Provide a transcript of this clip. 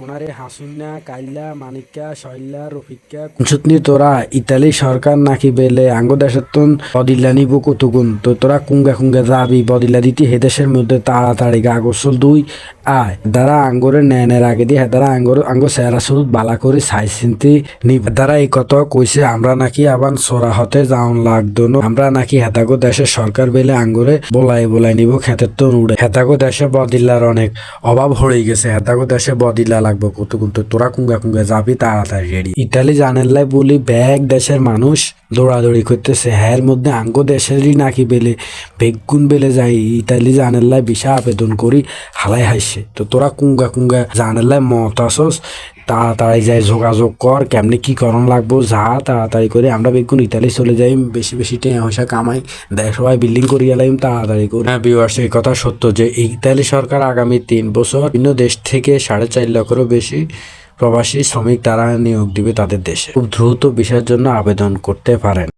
কোনারে তোরা ইতালি সরকার নাকি বেলে আঙ্গ বদিল্লা নিব তো তোরা কুঙ্গা কুঙ্গা যাবি, বদিল্লা দিতি হে দেশের মধ্যে তাড়াতাড়ি দুই, আয়। দ্বারা আঙ্গরে নেনের আগে দিয়ে হেদারা আঙ্গর আঙ্গ সেরা শুরুত বালা করে সাই নিব। দ্বারা এই কথা কইছে, আমরা নাকি আবার সোরা হতে যাওন লাগতো। আমরা নাকি হেতাগো দেশের সরকার বেলে আঙ্গরে বলাই বলাই নিব, খেতের তো উড়ে হেতাগো দেশে বদিল্লার অনেক অভাব হয়ে গেছে। হেতাগো দেশে বদিল্লা লাগবে, কত কিন্তু তোরা কুঙ্গা কুঙ্গা যাবি তাড়াতাড়ি রেডি। ইটালি জানেন লাই বলি, ব্যাগ দেশের মানুষ দৌড়াদৌড়ি করতেছে। হ্যার মধ্যে আঙ্গ দেশেরই নাকি বেলে, বেগুন বেলে যাই ইতালি জানেলাই বিশা আবেদন করি, হালাই হাসছে তো তোরা কুঙ্গা কুঙ্গা জানেলাই মত আসস তাড়াতাড়ি যাই, যোগাযোগ কর, কেমনি কি করণ লাগবো, যা তাড়াতাড়ি করে আমরা বেগুন ইতালি চলে যাই বেশি বেশি টেয়া পয়সা কামাই দেখ সবাই বিল্ডিং করিয়া লাইম, তাড়াতাড়ি করে। হ্যাঁ বিওয়ার্স এই কথা সত্য যে, ইতালি সরকার আগামী তিন বছর বিভিন্ন দেশ থেকে সাড়ে চার লক্ষেরও বেশি প্রবাসী শ্রমিক তারা নিয়োগ দিবে তাদের দেশে। খুব দ্রুত বিষয়ের জন্য আবেদন করতে পারেন।